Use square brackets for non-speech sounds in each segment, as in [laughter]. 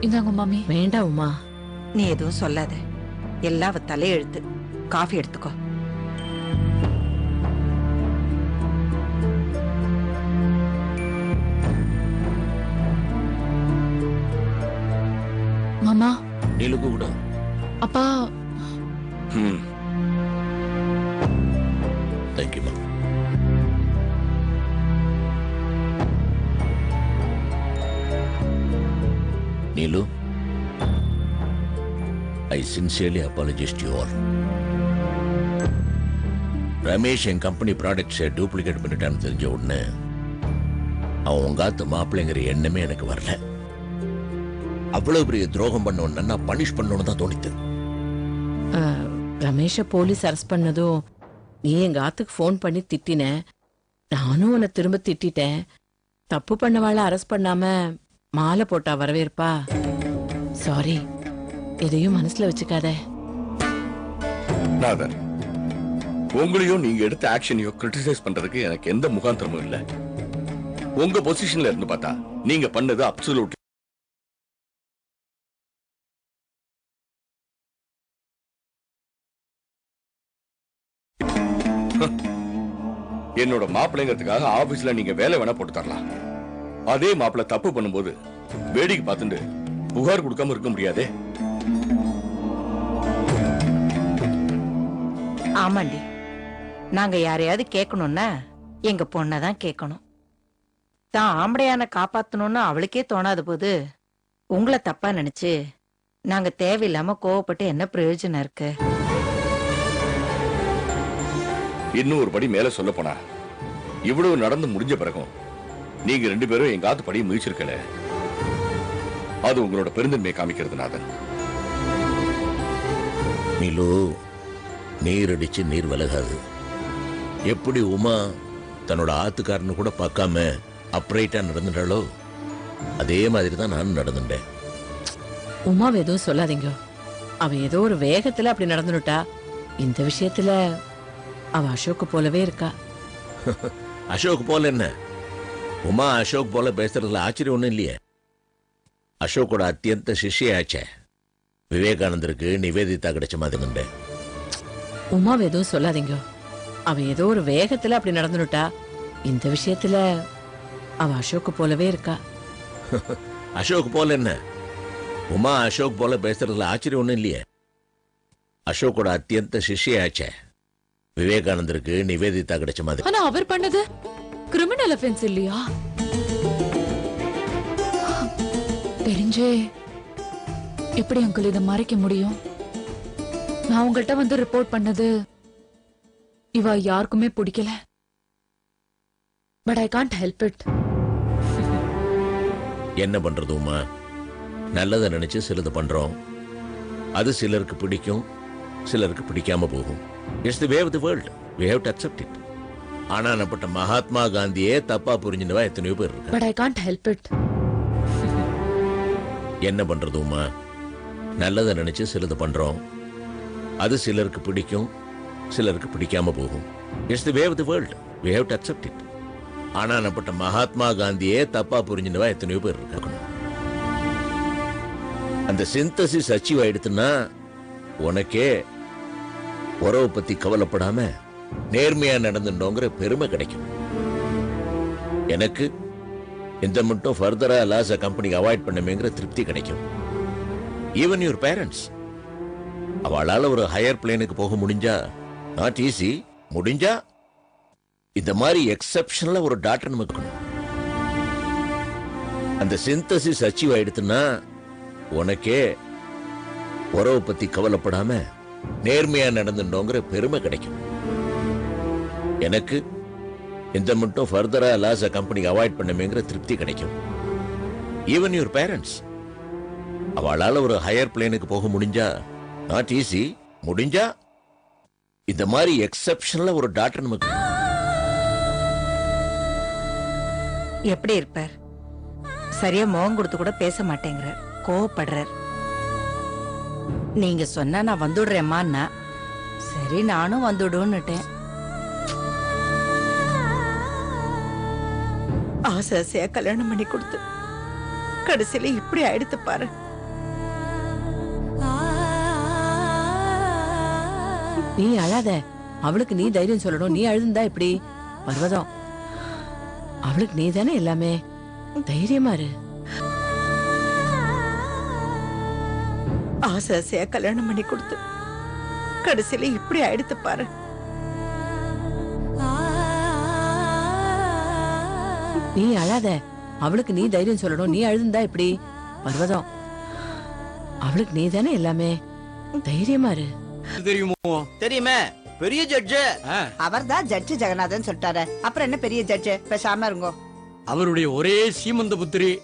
இந்தாங்க மாமி. வேண்டாம் உமா. நீ எதுவும் சொல்லாத. எல்லாம் அவ தலையெழுத்து. காஃபி எடுத்துக்கோ. மாமா. நீலுக்கு கூட அப்பா. ம். Sincerely apologised you all Ramesh N company ப்ராடக்ட்ஸை டூப்ளிகேட் பண்ணிட்டான்னு தெரிஞ்ச உடனே அவன் உங்க மாப்பிள்ளைங்கிற எண்ணமே எனக்கு வரல. அவ்வளவு பெரிய துரோகம் பண்ண நான் பனிஷ் பண்ணணும்னு தான் தோணித்து. ரமேஷை ரமேஷ போலீஸ் அரெஸ்ட் பண்ணதும் நீ எங்க ஆத்துக்கு ஃபோன் பண்ணி திட்டின. நானும் உன்னை திரும்ப திட்டிட்டேன். தப்பு பண்ணவாள அரெஸ்ட் பண்ணாம மாலை போட்டா வரவேற்பா. சாரி எதையும் மனசுல வச்சுக்காத. நாதர் உங்களையும் நீங்க எடுத்த ஆக்ஷனையோ கிரிட்டிசைஸ் பண்றதுக்கு எனக்கு எந்த முகாந்திரமும் இல்ல. உங்க பொசிஷன்ல இருந்து பார்த்தா நீங்க பண்ணது அப்சலூட் [laughs] என்னோட மாப்பிள்ளைங்கிறதுக்காக ஆபீஸ்ல நீங்க வேலை வேணா போட்டு தரலாம். அதே மாப்பிள்ளை தப்பு பண்ணும்போது வேடிக்கை பார்த்துட்டு புகார் கொடுக்காம இருக்க முடியாதே? ஆமாண்டி. நாங்க யாரையாவது கேட்கணும்னா எங்க பொண்ணை தான் கேட்கணும் தான் ஆம்படையான காப்பாத்தணும்னு அவளுக்கே தோணாத போது உங்களை தப்பா நினைச்சு நாங்க தேவையில்லாம கோவப்பட்டு என்ன பிரயோஜனம் இருக்கு? இன்னும் ஒரு படி மேல சொல்ல போனா இவ்வளவு நடந்து முடிஞ்ச பிறகும் நீங்க ரெண்டு பேரும் எங்க ஆத்து படி முயற்சிருக்கல அது உங்களோட பெருந்தன்மையை காமிக்கிறது நாதன் நீலு நீர் அடிச்சு நீர் விலகாது எப்படி உமா தன்னோட ஆத்துக்காரனு கூட பார்க்காம அப்ரைட்டா நடந்துட்டாளோ? அதே மாதிரி தான் நானும் நடந்துட்டேன். உமாவை எதுவும் சொல்லாதீங்க. அவ ஏதோ ஒரு வேகத்துல அப்படி நடந்துட்டா இந்த விஷயத்துல அவ அசோக்கு போலவே இருக்கா. [laughs] அசோக் போல என்ன? உமா அசோக் போல பேசுறதுல ஆச்சரியம் ஒண்ணும் இல்லையே. அசோக்கோட அத்தியந்த சிஷ்யாச்சே விவேகானந்தருக்கு நிவேதிதா கிடைச்ச மாதிரி இருந்தேன். உமாவை எதுவும் சொல்லாதீங்க. அவ ஏதோ ஒரு வேகத்துல அப்படி நடந்துட்டா இந்த விஷயத்துல அவ அசோக்கு போலவே இருக்கா. [laughs] அசோக் போல என்ன? உமா அசோக் போல பேசுறதுல ஆச்சரியம் ஒண்ணும் இல்லையே. அசோக்கோட அத்தியந்த சிஷ்யாச்சே விவேகானந்தருக்கு நிவேதிதா கிடைச்ச மாதிரி. ஆனா அவர் பண்ணது கிரிமினல் அஃபென்ஸ் இல்லையா? தெரிஞ்சே எப்படி அங்கிள் இதை மறைக்க முடியும்? நான் உங்கள்கிட்ட வந்து ரிப்போர்ட் பண்ணது இவ யாருக்குமே பிடிக்கல. But I can't help it என்ன பண்றது உமா? நல்லதை நினைச்சு சிலது பண்றோம். அது சிலருக்கு பிடிக்கும் சிலருக்கு பிடிக்காம போகும். It's the way of the world we have to accept it ஆனா நம்மட்ட மகாத்மா காந்தியே தப்பா புரிஞ்சுனவா எத்தனையோ பேர் இருக்காங்க. But I can't help it என்ன பண்றது உமா? நல்லதை நினைச்சு சிலது பண்றோம். அது சிலருக்கு பிடிக்கும் சிலருக்கு பிடிக்காம போகும். It's the way of the world we have to accept it ஆனா நம்மட்ட மகாத்மா காந்தியே தப்பா புரிஞ்சினவா எத்தனையோ பேர் இருக்கணும் அந்த சிந்தசிஸ் அச்சீவ் ஆயிடுத்துன்னா உனக்கே உறவை பத்தி கவலைப்படாம நேர்மையா நடந்துட்டோங்கிற பெருமை கிடைக்கும். எனக்கு இந்த மட்டும் ஃபர்தரா லாஸ் கம்பெனிக்கு அவாய்ட் பண்ணுமேங்கிற திருப்தி கிடைக்கும். ஈவன் யுவர் பேரண்ட்ஸ் அவளால ஒரு ஹையர் பிளேனுக்கு போக முடிஞ்சா? நாட் ஈஸி முடிஞ்சா? இந்த மாதிரி எக்ஸப்ஷனலா ஒரு டாக்டர் நமக்கு இருக்கணும். அந்த சிந்தசிஸ் அச்சீவ் ஆயிடுத்துன்னா உனக்கே உறவை பத்தி கவலைப்படாம நேர்மையா நடந்துட்டோங்கிற பெருமை கிடைக்கும். எனக்கு இந்த மட்டும் ஃபர்தரா லாஸ் கம்பெனிக்கு அவாய்ட் பண்ணுமேங்கிற திருப்தி கிடைக்கும். ஈவன் யுவர் பேரண்ட்ஸ் அவளால ஒரு ஹையர் பிளேனுக்கு போக முடிஞ்சா நாட் ஈஸி முடிஞ்சா? இந்த மாதிரி எக்ஸப்ஷனலா ஒரு டாக்டர் நமக்கு எப்படி இருப்பார்? சரியா முகம் கொடுத்து கூட பேச மாட்டேங்கிறார். கோவப்படுறார். நீங்க சொன்னா நான் வந்துடுறேம்மான்னா சரி நானும் வந்துடுன்னுட்டேன். ஆசை ஆசையா கல்யாணம் பண்ணி கொடுத்து. கடைசியில இப்படி ஆயிடுத்து பாரு. நீ அழாத. அவளுக்கு நீ தைரியம் சொல்லணும். நீ அழுந்தா எப்படி? பர்வதம். அவளுக்கு நீ தானே எல்லாமே? தைரியமா இரு. ஆசை ஆசையா கல்யாணம் பண்ணி கொடுத்து. கடைசியில இப்படி ஆயிடுத்து பாரு. நீ அழாத. அவளுக்கு நீ தைரியம் சொல்லணும். நீ அழுந்தா எப்படி? பர்வதம். அவளுக்கு நீ தானே எல்லாமே? தைரியமா இரு. தெரியுமோ? தெரியுமே. பெரிய ஜட்ஜு அவர்தான் ஜட்ஜு ஜெகநாதன் சொல்லிட்டாரு. அப்புறம் என்ன பெரிய ஜட்ஜு பேசாம இருங்கோ. அவருடைய ஒரே சீமந்த புத்திரி.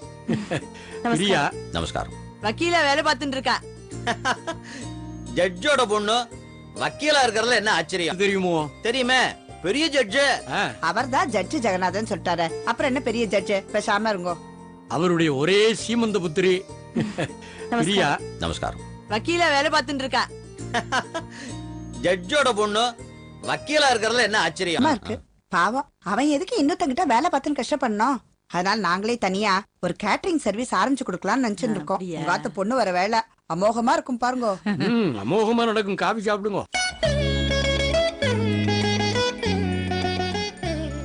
[laughs] பிரியா. நமஸ்காரம். வக்கீல வேலை பார்த்துட்டு இருக்கா? [laughs] ஜட்ஜோட பொண்ணு வக்கீலா இருக்கிறதுல என்ன ஆச்சரியம்? தெரியுமோ? தெரியுமே. பெரிய ஜட்ஜு அவர்தான் ஜட்ஜு ஜெகநாதன் சொல்லிட்டாரு. அப்புறம் என்ன பெரிய ஜட்ஜு பேசாம இருங்கோ. அவருடைய ஒரே சீமந்த புத்திரி. [laughs] பிரியா. நமஸ்காரம். வக்கீல வேலை பார்த்துட்டு இருக்கா? [laughs] ஜட்ஜோட பொண்ணு வக்கீலா இருக்கிறதுல என்ன ஆச்சரியம்? இருக்கு. பாவம். அவன் எதுக்கு இன்னொருத்தங்கிட்ட வேலை பார்த்துன்னு கஷ்டப்படணும்? அதனால நாங்களே தனியா ஒரு கேட்டரிங் சர்வீஸ் ஆரம்பிச்சு கொடுக்கலாம்னு நினைச்சிட்டு இருக்கோம் ஆத்து பொண்ணு வர வேலை அமோகமா இருக்கும் பாருங்க. அமோகமா நடக்கும். காபி சாப்பிடுங்க.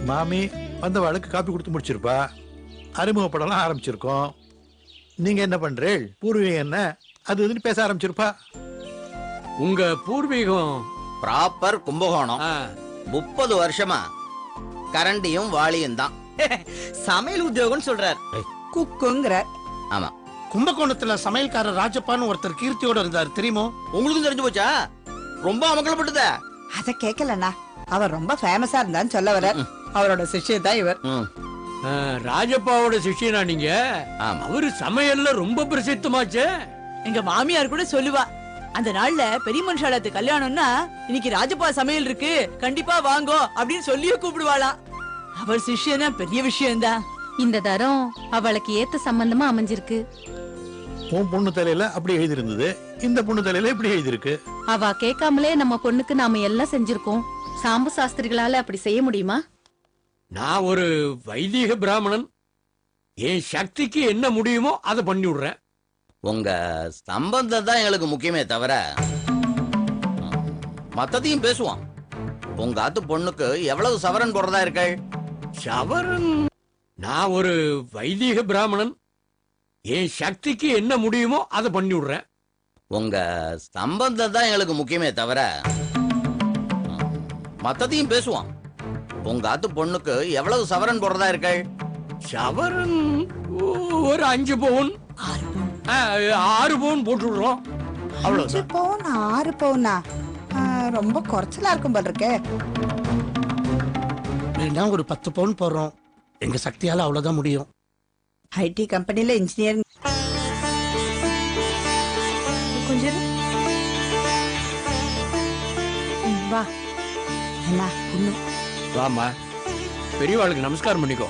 மாமி வந்தவாளுக்கு காப்பி கொடுத்து முடிச்சிருப்பா. அறிமுகப்படலாம் ஆரம்பிச்சிருக்கோம். நீங்க என்ன பண்றீள்? பூர்வீகம் என்ன? அது இதுன்னு பேச ஆரம்பிச்சிருப்பா. உங்க பூர்வீகம். ப்ராப்பர் கும்பகோணம். ஆ, முப்பது வருஷமா. கரண்டியும் வாளியும் தான். [laughs] சமையல் உத்தியோகம் சொல்றார். குக்குங்கிற. ஆமா. கும்பகோணத்துல சமையல்காரர் ராஜப்பான்னு ஒருத்தர் கீர்த்தியோட இருந்தார் தெரியுமோ? உங்களுக்கும் தெரிஞ்சு போச்சா? ரொம்ப அமக்கலப்பட்டதா. அத கேக்கலண்ணா. அவர் ரொம்ப ஃபேமஸா இருந்தான்னு சொல்ல வர அவரோட சிஷ்யன் தான் இவர். ஆ, ராஜப்பாவோட சிஷ்யனா நீங்க? ஆமா. அவரு சமையல்ல ரொம்ப பிரசித்தமாச்சே. எங்க மாமியார் கூட சொல்லுவா. அந்த நாள்ல பெரிய மனுஷாலத்து கல்யாணம்னா இன்னைக்கு ராஜப்பா சமையல் இருக்கு. கண்டிப்பா வாங்கோ அப்படின்னு சொல்லியே கூப்பிடுவாளாம். அவர் சிஷ்யனா பெரிய விஷயம்தான் இந்த தரம் அவளுக்கு ஏத்த சம்பந்தமா அமைஞ்சிருக்கு. உன் பொண்ணு தலையில அப்படி எழுதியிருந்தது. இந்த பொண்ணு தலையில இப்படி எழுதியிருக்கு. அவ கேட்காமலே நம்ம பொண்ணுக்கு நாம எல்லாம் செஞ்சிருக்கோம். சாம்பு சாஸ்திரிகளால அப்படி செய்ய முடியுமா? நான் ஒரு வைதிக பிராமணன். என் சக்திக்கு என்ன முடியுமோ அதை பண்ணி விடுறேன் உங்க சம்பந்தம் தான் எங்களுக்கு முக்கியமே தவிர மத்ததையும் பேசுவோம். உங்க ஆத்து பொண்ணுக்கு எவ்வளவு சவரன் போடுறதா இருக்கள்? சவரன்? நான் ஒரு வைதிக பிராமணன். என் சக்திக்கு என்ன முடியுமோ அதை பண்ணி விடுறேன் உங்க சம்பந்தம் தான் எங்களுக்கு முக்கியமே தவிர மத்ததையும் பேசுவோம். உங்க ஆத்து பொண்ணுக்கு எவ்வளவு சவரன் போடுறதா இருக்கள்? சவரன்? ஓ- ஒரு அஞ்சு பவுன். ஆ, ஆறு பவுன் போட்டு விடுறோம் அஞ்சு அவ்வளவுதான் பவுன் ஆறு பவுனா? ஆ, ரொம்ப குறைச்சலா இருக்கும் போல இருக்கே. வேணா ஒரு பத்து பவுன் போடுறோம். எங்க சக்தியால அவ்வளவுதான் முடியும். ஐடி கம்பெனில இன்ஜினியர் கொஞ்சம் வா. என்ன பொண்ணு வாமா பெரியவாளுக்கு நமஸ்காரம் பண்ணிக்கோ.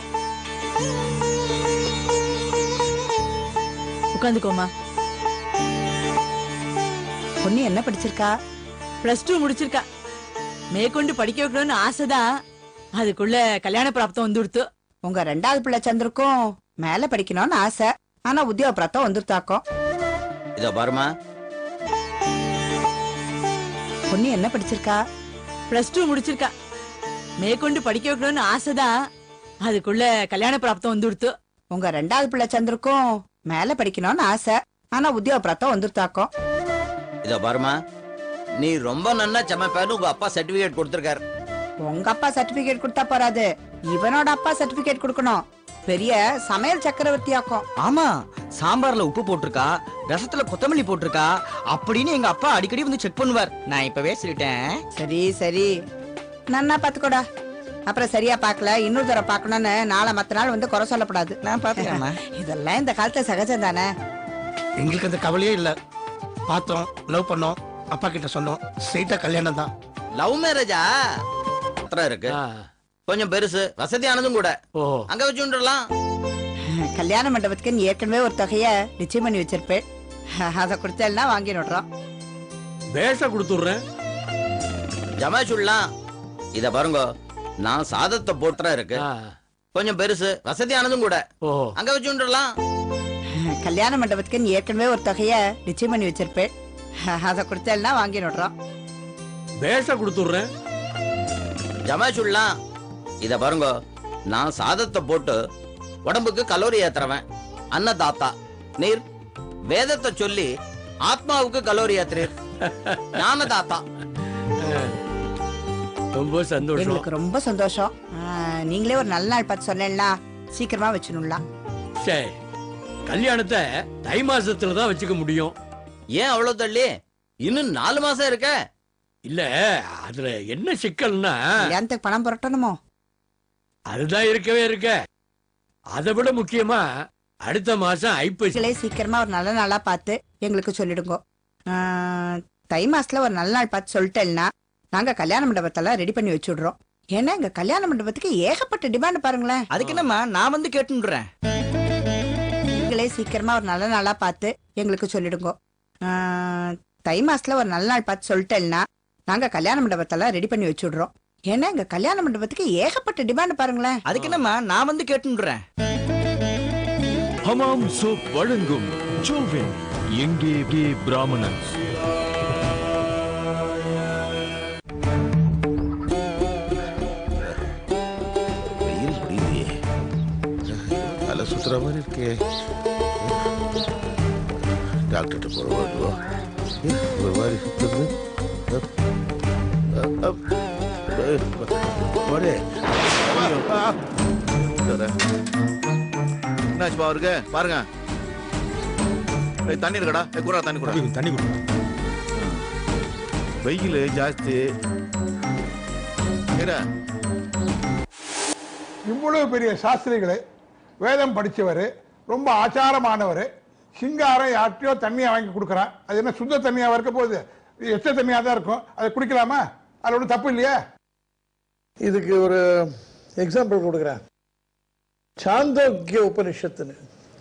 உட்காந்துக்கோமா. பொண்ணு என்ன படிச்சிருக்கா? Plus two முடிச்சிருக்கா. மேற்கொண்டு படிக்க வைக்கணும்னு ஆசைதான். அதுக்குள்ள கல்யாண பிராப்தம் வந்துடுத்து. உங்க ரெண்டாவது பிள்ளை சந்திருக்கும். மேல படிக்கணும்னு ஆசை. ஆனா உத்தியோக பிராப்தம் வந்துருத்தாக்கும் இதோ பாருமா பொண்ணு என்ன படிச்சிருக்கா? Plus two முடிச்சிருக்கா. மேற்கொண்டு படிக்க வைக்கணும்னு ஆசைதான். அதுக்குள்ள கல்யாண பிராப்தம் வந்துடுத்து. உங்க ரெண்டாவது பிள்ளை சந்திருக்கும். மேல படிக்கணும்னு ஆசை. ஆனா உத்தியோக பிராப்தம் வந்துருத்தாக்கும் இதோ பாருமா நீ ரொம்ப நன்னா சமைப்பேன்னு உங்க அப்பா சர்டிபிகேட் கொடுத்திருக்காரு. உங்க அப்பா சர்டிபிகேட் கொடுத்தா போறாது. இவனோட அப்பா சர்டிபிகேட் கொடுக்கணும். பெரிய சமையல் சக்கரவர்த்தி ஆக்கும் ஆமா சாம்பார்ல உப்பு போட்டிருக்கா ரசத்துல கொத்தமல்லி போட்டிருக்கா அப்படின்னு எங்க அப்பா அடிக்கடி வந்து செக் பண்ணுவார். நான் இப்பவே சொல்லிட்டேன். சரி சரி. நன்னா பாத்துக்கோடா. அப்புறம் சரியா பார்க்கல இன்னொரு தடவை பார்க்கணும்னு நாளை மத்த நாள் வந்து குறை சொல்லக்கூடாது நான் பாத்துக்கிறேம்மா இதெல்லாம் இந்த காலத்துல சகஜம் தானே? எங்களுக்கு அந்த கவலையே இல்ல. பார்த்தோம் லவ் பண்ணோம் அப்பா கிட்ட சொன்னோம். ஸ்ட்ரெயிட்டா கல்யாணம் தான். லவ் மேரேஜா பத்திரம் இருக்கு. கொஞ்சம் பெருசு வசதியானதும் கூட. ஓ. அங்க வச்சு விட்டுறலாம் கல்யாண மண்டபத்துக்கு நீ ஏற்கனவே ஒரு தொகைய நிச்சயம் பண்ணி வச்சிருப்பேன். அதை கொடுத்தேன்னா வாங்கி நடுறோம் பேஷ கொடுத்துடுறேன். ஜமா சொல்லலாம் இத பாருங்க. நான் சாதத்தை போட்டுற இருக்கு. கொஞ்சம் பெருசு. வசதியானதும் கூட. ஓ. அங்க வச்சு விட்டுறலாம் கல்யாண மண்டபத்துக்கு நீ ஏற்கனவே ஒரு தொகைய நிச்சயம் பண்ணி வச்சிருப்பேன். அதை கொடுத்தேன்னா வாங்கி நடுறோம் பேஷ கொடுத்துடுறேன். ஜமாச்சுடலாம் இத பாருங்க. நான் சாதத்தை போட்டு உடம்புக்கு கலோரி ஏத்துறவன். அன்னதாத்தா. நீர் வேதத்தை சொல்லி ஆத்மாவுக்கு கலோரி ஏத்துறீர். [laughs] ஞானதாத்தா. ரொம்ப சந்தோஷம். எங்களுக்கு ரொம்ப சந்தோஷம். நீங்களே ஒரு நல்ல நாள் பார்த்து சொன்னேன்னா சீக்கிரமா வச்சுனுலாம் சரி கல்யாணத்தை தை மாசத்துல தான் வச்சுக்க முடியும். ஏன் அவ்வளவு தள்ளி? இன்னும் நாலு மாசம் இருக்க. இல்ல அதுல என்ன சிக்கல்னா கல்யாணத்துக்கு பணம் புரட்டணுமோ? அதுதான் இருக்கவே இருக்க. அதை விட முக்கியமா அடுத்த மாசம் ஐப்பசி. நீங்களே சீக்கிரமா ஒரு நல்ல நாளா பார்த்து எங்களுக்கு சொல்லிடுங்க. தை மாசத்துல ஒரு நல்ல நாள் பார்த்து சொல்லிட்டேன்னா நாங்க கல்யாண மண்டபத்தெல்லாம் ரெடி பண்ணி வச்சுடுறோம். ஏன்னா எங்க கல்யாண மண்டபத்துக்கு ஏகப்பட்ட டிமாண்ட் பாருங்களேன். அதுக்கு என்னம்மா? நான் வந்து கேட்டுன்றேன். நீங்களே சீக்கிரமா ஒரு நல்ல நாளா பார்த்து எங்களுக்கு சொல்லிடுங்க. தை மாசத்துல ஒரு நல்ல நாள் பார்த்து சொல்லிட்டேன்னா நாங்க கல்யாண மண்டபத்தெல்லாம் ரெடி பண்ணி வச்சுடுறோம். ஏன்னா எங்க கல்யாண மண்டபத்துக்கு ஏகப்பட்ட டிமாண்ட் பாருங்களேன். அதுக்கு என்னம்மா? நான் வந்து கேட்டுன்றேன். ஹமாம் சோப் வழங்கும் ஜோவின். எங்கே பிராமணன்ஸ்? இருக்கே டாக்டர்கிட்ட போற வருவோ ஒரு மாதிரி. என்னாச்சுப்பா அவருக்கு? பாருங்க. ஏய், தண்ணி இருக்கடா. குடா தண்ணி கூட தண்ணி கூட. வெயில் ஜாஸ்தி. இவ்வளவு பெரிய சாஸ்திரிகளை வேதம் படிச்சவர் ரொம்ப ஆச்சாரமானவர். சிங்காரம் யார்கிட்டயோ தண்ணியை வாங்கி கொடுக்குறான் அது என்ன சுத்த தண்ணியாக இருக்க போகுது? எச்ச தண்ணியாக தான் இருக்கும். அதை குடிக்கலாமா? அது ஒன்றும் தப்பு இல்லையா? இதுக்கு ஒரு எக்ஸாம்பிள் கொடுக்குறேன். சாந்தோக்கிய உபனிஷத்துன்னு.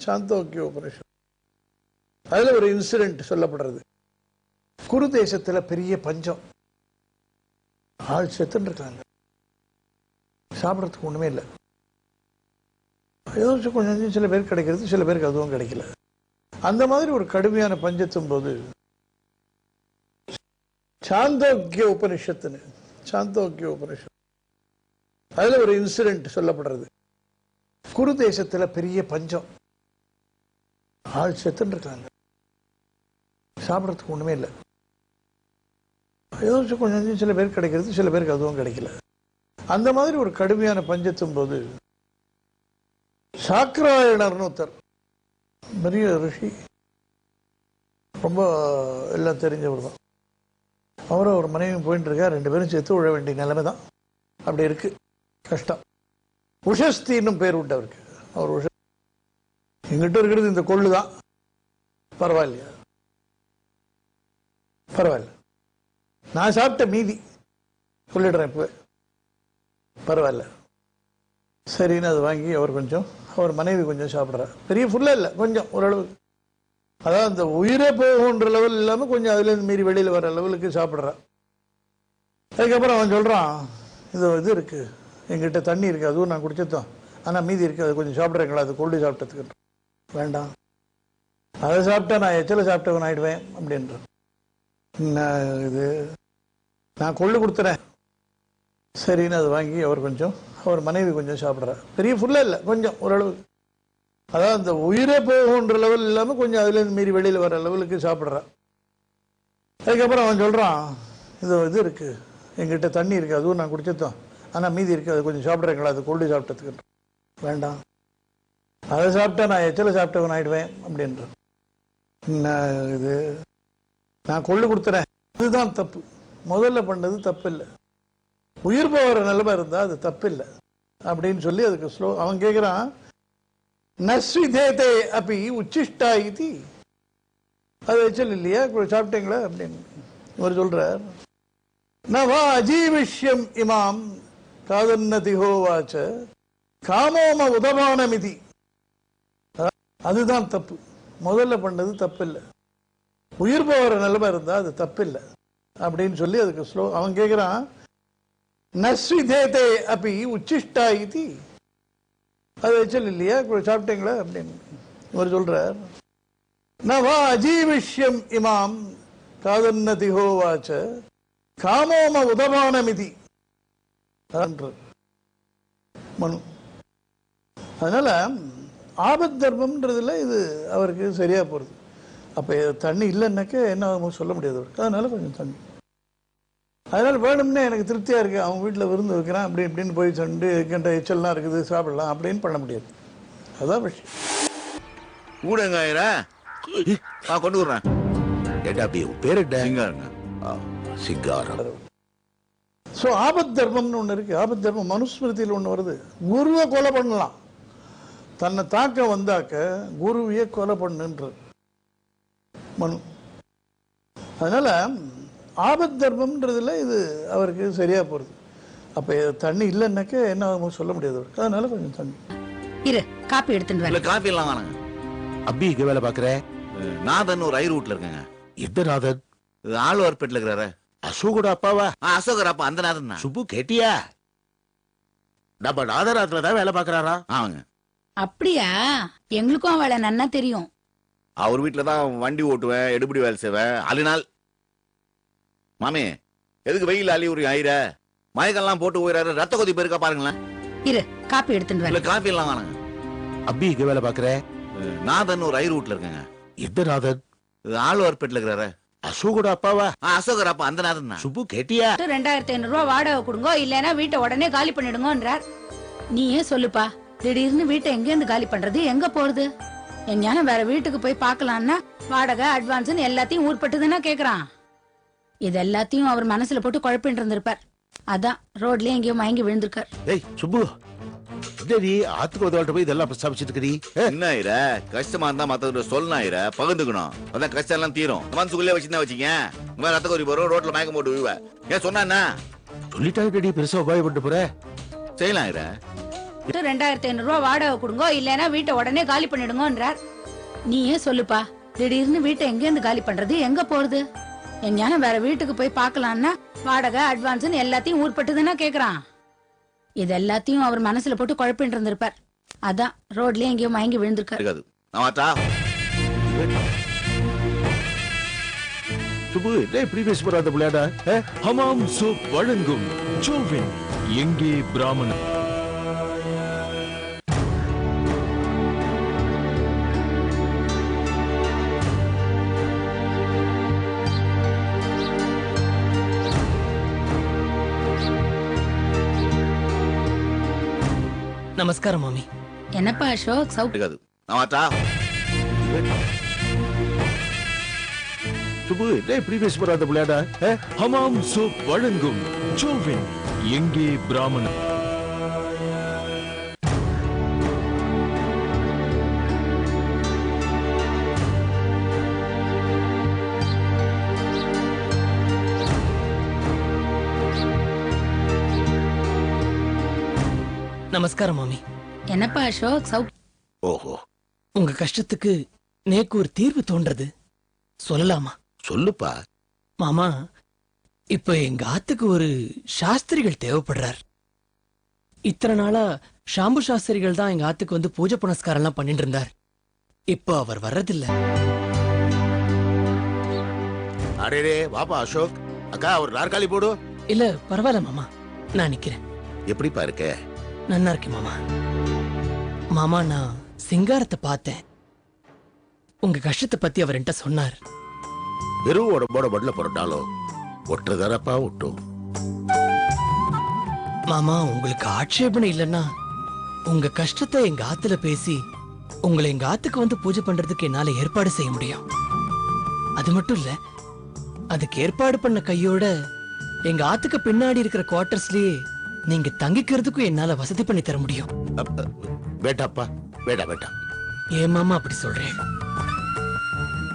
சாந்தோக்கிய உபனிஷத் அதில் ஒரு இன்சிடென்ட் சொல்லப்படுறது. குரு தேசத்தில் பெரிய பஞ்சம். ஆள் செத்துன்னு இருக்காங்க. சாப்பிட்றதுக்கு ஒன்றுமே இல்லை. ஏதோ கொஞ்சம் சில பேர் கிடைக்கிறது சில பேருக்கு அதுவும் கிடைக்கல. அந்த மாதிரி ஒரு கடுமையான பஞ்சத்தும் போது சாந்தோக்கிய உபனிஷத்துன்னு சாந்தோக்கிய உபனிஷத் அதுல ஒரு இன்சிடென்ட் சொல்லப்படுறது. குரு தேசத்துல பெரிய பஞ்சம். ஆள் செத்துன்னு இருக்காங்க. சாப்பிட்றதுக்கு ஒண்ணுமே இல்லை. யோசிச்சு கொஞ்சம் சில பேர் கிடைக்கிறது சில பேருக்கு அதுவும் கிடைக்கல. அந்த மாதிரி ஒரு கடுமையான பஞ்சத்தும் போது சாக்கராயணர்னு ஒருத்தர். பெரிய ரிஷி. ரொம்ப எல்லாம் தெரிஞ்சவர் தான். அவரும் ஒரு மனைவி போயிட்டு இருக்கா ரெண்டு பேரும் செத்து விழ வேண்டிய நிலைமை தான். அப்படி இருக்கு. கஷ்டம். உஷஸ்தின்னு பேர் விட்டு அவருக்கு. அவர் உஷ எங்கிட்ட இருக்கிறது இந்த கொள்ளு தான். பரவாயில்லையா? பரவாயில்ல. நான் சாப்பிட்ட மீதி. சொல்லிடுறேன் இப்போ பரவாயில்ல. சரின்னு அது வாங்கி அவர் கொஞ்சம் அவர் மனைவி கொஞ்சம் சாப்பிட்றார். பெரிய ஃபுல்லாக இல்லை கொஞ்சம் ஓரளவுக்கு. அதாவது அந்த உயிரே போகுன்ற லெவல் இல்லாமல் கொஞ்சம் அதுலேருந்து மீறி வெளியில் வர லெவலுக்கு சாப்பிட்றான் அதுக்கப்புறம் அவன் சொல்கிறான் இது இது இருக்குது எங்கிட்ட தண்ணி இருக்குது அதுவும் நான் குடிச்சதான் ஆனால் மீதி இருக்குது அது கொஞ்சம் சாப்பிட்றீங்களா அது கொள்ளு சாப்பிட்டதுக்கு. வேண்டாம். அதை சாப்பிட்டா நான் எச்சலை சாப்பிட்டவன் ஆயிடுவேன் அப்படின்றான் இது? நான் கொள்ளு கொடுத்துறேன். சரின்னு அது வாங்கி அவர் கொஞ்சம் அவர் மனைவி கொஞ்சம் சாப்பிட்றார் பெரிய ஃபுல்லாக இல்லை கொஞ்சம் ஓரளவு அதாவது அந்த உயிரே போகுன்ற லெவல் இல்லாமல் கொஞ்சம் அதுலேருந்து மீறி வெளியில் வர லெவலுக்கு சாப்பிட்றான் அதுக்கப்புறம் அவன் சொல்கிறான் இது இது இருக்குது எங்கிட்ட தண்ணி இருக்குது அதுவும் நான் குடிச்சதான் ஆனால் மீதி இருக்குது அது கொஞ்சம் சாப்பிட்றீங்களா அது கொள்ளு சாப்பிட்டதுக்கு. வேண்டாம். அதை சாப்பிட்டா நான் எச்சலை சாப்பிட்டவன் ஆயிடுவேன் அப்படின்ற நான் இது? நான் கொள்ளு கொடுத்துறேன். இதுதான் தப்பு. முதல்ல பண்ணது தப்பு இல்லை. உயிர் போகிற நிலைமை இருந்தா அது தப்பில்லை. அப்படின்னு சொல்லி அதுக்கு ஸ்லோ அவன் கேட்குறான் நஸ்விதேதே அப்படி உச்சிஷ்டா இது அது வச்சல் இல்லையா? சாப்பிட்டீங்களா? அப்படின்னு இவர் சொல்றார் நவா அஜீவிஷ்யம் இமாம் காதன்ன திகோவாச்ச காமோம உதவானமிதி அதுதான் தப்பு. முதல்ல பண்ணது தப்பில்லை. உயிர் போகிற நிலைமை இருந்தா அது தப்பில்லை. அப்படின்னு சொல்லி அதுக்கு ஸ்லோ அவன் கேட்குறான் நஸ்விதேதே அப்படி உச்சிஷ்டா இது அது வச்சல் இல்லையா சாப்பிட்டீங்களா? அப்படின்னு இவர் சொல்றார். நவா அஜீவிஷ்யம் இமாம் காதன்ன திகோவாச்ச காமோம உதமானமிதி அன்று மனு. அதனால ஆபத் தர்மம்ன்றதுல இது அவருக்கு சரியா போறது. அப்ப தண்ணி இல்லைன்னாக்க என்ன சொல்ல முடியாது. அவருக்கு அதனால கொஞ்சம் தண்ணி. அதனால வேணும்னே எனக்கு திருப்தியா இருக்கு. அவன் வீட்டில் விருந்து வைக்கிறான் அப்படி இப்படின்னு போய் சொண்டு கண்ட எச்சல்லாம் இருக்குது சாப்பிடலாம் அப்படின்னு பண்ண முடியாது. அதான் விஷயம். ஊடங்காயிரா நான் கொண்டு வரேன். ஏட்டா அப்படி? பேர் சிங்காரங்க. சிங்காரம். ஸோ ஆபத் தர்மம்னு ஒன்று இருக்கு. ஆபத் தர்மம் மனுஸ்மிருதியில் ஒன்று வருது. குருவை கொலை பண்ணலாம். தன்னை தாக்க வந்தாக்க குருவையே கொலை பண்ணுன்றது. மனு. அதனால ஆபத் தர்மம்ன்றதுல இது அவருக்கு சரியா போறது. அப்ப தண்ணி இல்லைன்னாக்க என்ன ஆகுமோ சொல்ல முடியாது அவருக்கு. அதனால கொஞ்சம் தண்ணி. இரு காப்பி எடுத்துட்டு இல்ல காப்பி எல்லாம் வேணாங்க. அபி இங்க வேலை பாக்குற? நாதன் ஒரு ஐ ரூட்ல இருக்கேங்க. எந்த நாதன்? ஆழ்வார்பேட்டில் இருக்கிறாரு. அசோகோட அப்பாவா? அசோகர் அப்பா அந்த நாதன் தான். சுப்பு கேட்டியா? நம்ம நாதராத்துல தான் வேலை பாக்குறாரா? ஆமாங்க. அப்படியா? எங்களுக்கும் அவளை நன்னா தெரியும். அவர் வீட்டுல தான் வண்டி ஓட்டுவேன் எடுபடி வேலை செய்வேன். அலினால் மாமி எதுக்கு வெயில் அலி ஒரு ஆயிர மயக்கெல்லாம் போட்டு போயிறாரு ரத்த கொதி போயிருக்கா பாருங்களேன். இரு காப்பி எடுத்துட்டு இல்ல காப்பி எல்லாம் வேணாங்க அபி இங்க வேலை பாக்குற? நாதன் ஒரு ஐ ரூட்ல இருக்கேங்க. எந்த நாதன்? இது ஆழ்வார்பேட்டில் இருக்கிறாரு. அசோகோட அப்பாவா? ஆ, அசோகர் அப்பா அந்த நாதன் தான். சுப்பு கேட்டியா? ரெண்டாயிரத்தி ஐநூறு ரூபாய் வாடகை கொடுங்க இல்லைன்னா வீட்டை உடனே காலி பண்ணிடுங்கன்றார். நீயே சொல்லுப்பா திடீர்னு வீட்டை எங்க இருந்து காலி பண்றது எங்க போறது? எங்கேயான வேற வீட்டுக்கு போய் பார்க்கலான்னா வாடகை அட்வான்ஸ் எல்லாத்தையும் ஊர்பட்டுதுன்னா கேக்குறான். இது எல்லாத்தையும் அவர் மனசுல போட்டு குழப்பிட்டு இருந்திருப்பார். அதான் ரோட்லயே எங்கேயோ மயங்கி விழுந்திருக்கார். ஏய் சுப்பு என்னடி ஆத்துக்கு உதவாட்ட போய் இதெல்லாம் பிரஸ்தாபிச்சிட்டு என்ன ஆயிர கஷ்டமா இருந்தா மத்தவங்க சொல்லணும் ஆயிர பகிர்ந்துக்கணும். அதான் கஷ்டம் எல்லாம் தீரும். மனசுக்குள்ளே வச்சுதான் வச்சுக்க இந்த ரத்த கொதி போறோம் ரோட்ல மயக்கம் போட்டு விழுவ. ஏன் சொன்னா என்ன? சொல்லிட்டாடி பெருசா உபாயப்பட்டு போற. செய்யலாம் ஆயிர ரெண்டாயிரத்தி ஐநூறு வாடகை கொடுங்க இல்லைன்னா வீட்டை உடனே காலி பண்ணிடுங்கன்றார். நீயே சொல்லுப்பா திடீர்னு வீட்டை எங்க இருந்து காலி பண்றது எங்க போறது? எங்கேயான வேற வீட்டுக்கு போய் பார்க்கலான்னா வாடகை அட்வான்ஸ் எல்லாத்தையும் ஊர்பட்டுதுன்னா கேக்குறான். இது எல்லாத்தையும் அவர் மனசுல போட்டு குழப்பிட்டு இருந்திருப்பார். அதான் ரோட்லயே எங்கேயோ மயங்கி விழுந்திருக்கார். சுப்பு ஹமாம் சோப் வழங்கும். ஜோவின் எங்கே பிராமணன்? நமஸ்காரம் மாமி. என்னப்பா அசோக்? சௌ இருக்காது. நான் வாட்டா? சுப்பு என்ன இப்படி பேச போறா அந்த பிள்ளையாடா? ஹமாம் சோப் வழங்கும் ஜோவின் எங்கே பிராமணன்? நமஸ்காரம் மாமி. என்னப்பா அசோக்? சௌ ஓஹோ. உங்க கஷ்டத்துக்கு நேக்கு ஒரு தீர்வு தோன்றது. சொல்லலாமா? சொல்லுப்பா. மாமா இப்ப எங்க ஆத்துக்கு ஒரு சாஸ்திரிகள் தேவைப்படுறார். இத்தனை நாளா ஷாம்பு சாஸ்திரிகள் தான் எங்க ஆத்துக்கு வந்து பூஜை புனஸ்காரம் எல்லாம் பண்ணிட்டு இருந்தார். இப்ப அவர் வர்றதில்ல. அரே வாப்பா அசோக். அக்கா ஒரு நாற்காலி போடு. இல்ல பரவாயில்ல மாமா. நான் நிக்கிறேன். எப்படிப்பா இருக்க? நன்னா இருக்கேன் மாமா. மாமா நான் சிங்காரத்தை பார்த்தேன். உங்க கஷ்டத்தை பத்தி அவர் என்கிட்ட சொன்னார். வெறும் உடம்போட படல புரட்டாலும் ஒட்டுறதாரப்பா ஒட்டும். மாமா உங்களுக்கு ஆட்சேபனை இல்லைன்னா உங்க கஷ்டத்தை எங்க ஆத்துல பேசி உங்களை எங்க ஆத்துக்கு வந்து பூஜை பண்றதுக்கு என்னால ஏற்பாடு செய்ய முடியும். அது மட்டும் இல்ல அதுக்கு ஏற்பாடு பண்ண கையோட எங்க ஆத்துக்கு பின்னாடி இருக்கிற குவார்டர்ஸ்லயே நீங்க தங்கிக்கிறதுக்கும் என்னால வசதி பண்ணி தர முடியும். வேண்டாப்பா. வேண்டாம் ஏன் மாமா அப்படி சொல்றேன்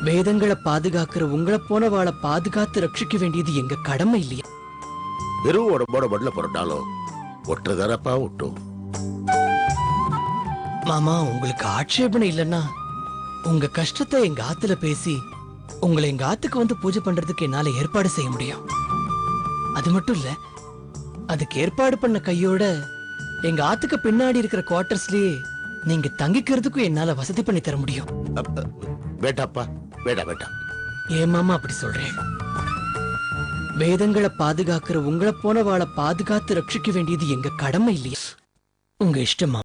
வேதங்களை பாதுகாக்கிற உங்களை போனவாளை பாதுகாத்து ரட்சிக்க வேண்டியது எங்க கடமை இல்லையா? வெறும் உடம்போட படல புரட்டாலும் ஒட்டுறதாரப்பா ஒட்டும். மாமா உங்களுக்கு ஆட்சேபனை இல்லைன்னா உங்க கஷ்டத்தை எங்க ஆத்துல பேசி உங்களை எங்க ஆத்துக்கு வந்து பூஜை பண்றதுக்கு என்னால ஏற்பாடு செய்ய முடியும். அது மட்டும் இல்ல அதுக்கு ஏற்பாடு பண்ண கையோட எங்க ஆத்துக்கு பின்னாடி இருக்கிற குவார்டர்ஸ்லயே நீங்க தங்கிக்கிறதுக்கும் என்னால வசதி பண்ணி தர முடியும். வேண்டாப்பா. வேடா வேண்டாம். ஏன் மாமா அப்படி சொல்றேன். வேதங்களை பாதுகாக்கிற உங்களை போனவாளை பாதுகாத்து ரட்சிக்க வேண்டியது எங்க கடமை இல்லையா? உங்க இஷ்டமா